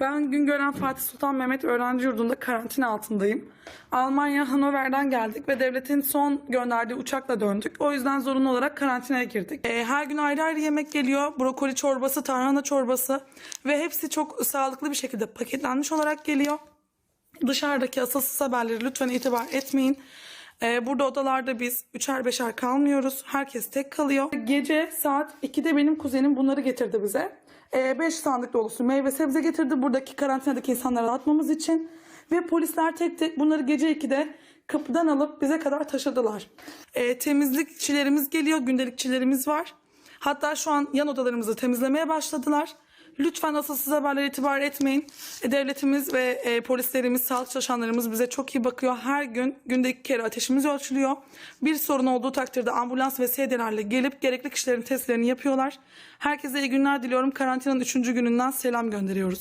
Ben Güngören Fatih Sultan Mehmet Öğrenci Yurdu'nda karantina altındayım. Almanya Hannover'den geldik ve devletin son gönderdiği uçakla döndük. O yüzden zorunlu olarak karantinaya girdik. Ee, her gün ayrı ayrı yemek geliyor. Brokoli çorbası, tarhana çorbası ve hepsi çok sağlıklı bir şekilde paketlenmiş olarak geliyor. Dışarıdaki asılsız haberleri lütfen itibar etmeyin. Ee, burada odalarda biz üçer beşer kalmıyoruz. Herkes tek kalıyor. Gece saat 2'de benim kuzenim bunları getirdi bize. 5 sandık dolusu meyve sebze getirdi. Buradaki karantinadaki insanlara atmamız için. Ve polisler tek tek bunları gece 2'de kapıdan alıp bize kadar taşıdılar. Ee, temizlikçilerimiz geliyor, gündelikçilerimiz var. Hatta şu an yan odalarımızı temizlemeye başladılar. Lütfen asılsız haberlere itibar etmeyin. E, Devletimiz ve e, polislerimiz, sağlık çalışanlarımız bize çok iyi bakıyor. Her gün günde iki kere ateşimiz ölçülüyor. Bir sorun olduğu takdirde ambulans ve sedyelerle gelip gerekli kişilerin testlerini yapıyorlar. Herkese iyi günler diliyorum. Karantinanın üçüncü gününden selam gönderiyoruz.